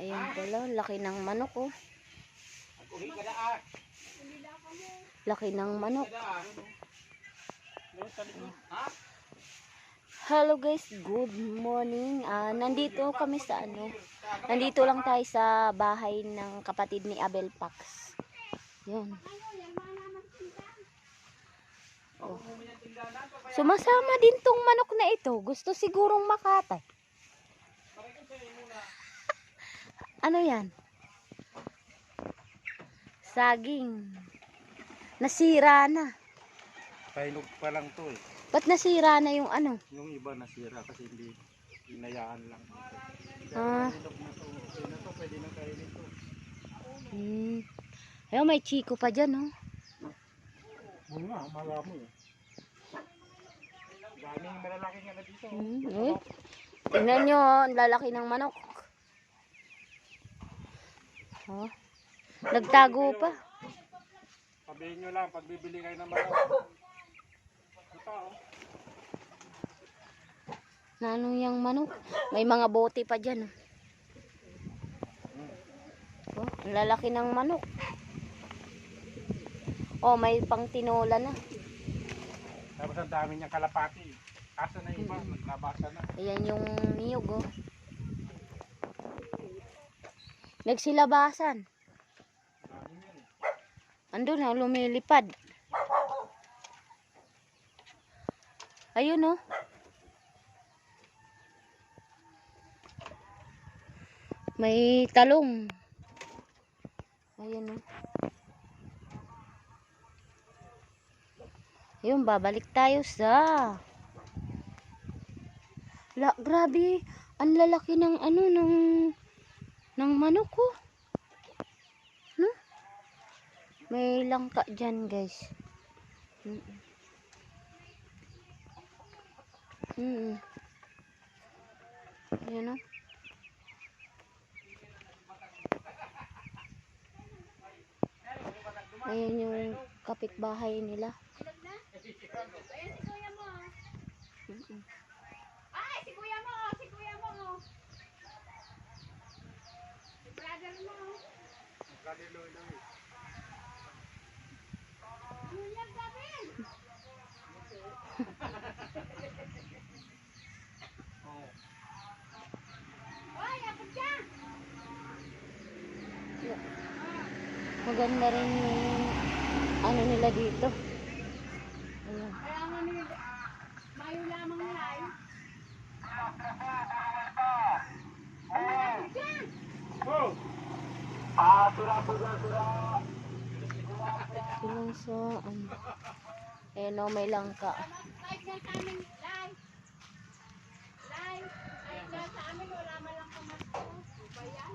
Ayun pala, laki ng manok oh. Ah. Laki ng manok. Ah. Hello guys, good morning. Ah, nandito kami sa ano. Nandito lang tayo sa bahay ng kapatid ni Abel Pax. Yun. Oh. Sumasama din tong manok na ito. Gusto sigurong makatay. Ano yan? Saging. Nasira na. Kainog pa lang to eh. Ba't nasira na yung ano? Yung iba nasira kasi hindi hinayaan lang. Ah. Kainog na to. Okay na to. Pwede na kainin to. Hmm. Ayun, may chiko pa dyan, oh. Oo nga, marami eh. Daming malalaki nga na dito. Hmm. Eh. Tingnan nyo, oh, ang lalaki ng manok. Oh. Nagtago pa. Sabihin nyo lang, pag bibili kayo ng manok. Ito oh. Na ano yung manok? May mga bote pa dyan, oh. Oh, ang lalaki ng manok. Oh, may pang tinola na. Tapos ang dami niyang kalapati. Kaso na iba, naglabasa na. Ayan yung niyog, oh. Nagsilabasan. Andun na, lumilipad. Ayun, oh. May talong. Ayun, oh. Ayun, babalik tayo sa... La, grabe. Ang lalaki ng ano, ng... ng manok, oh. No? May langka dyan, guys. Mm -mm. Mm Ayan o. Ayan yung kapitbahay nila. Mm-mm. Ay, si kuya mo, si kuya mo. Si brother mo. Kuya Gavin. Oy, apot ka. Maganda rin yung ano nila dito. Ayan. Kaya nga nila, mayo lamang nila eh. Oh! Silang sa ano. Ayan o, may langka. Like na sa amin, wala man lang pamasko. Ba yan?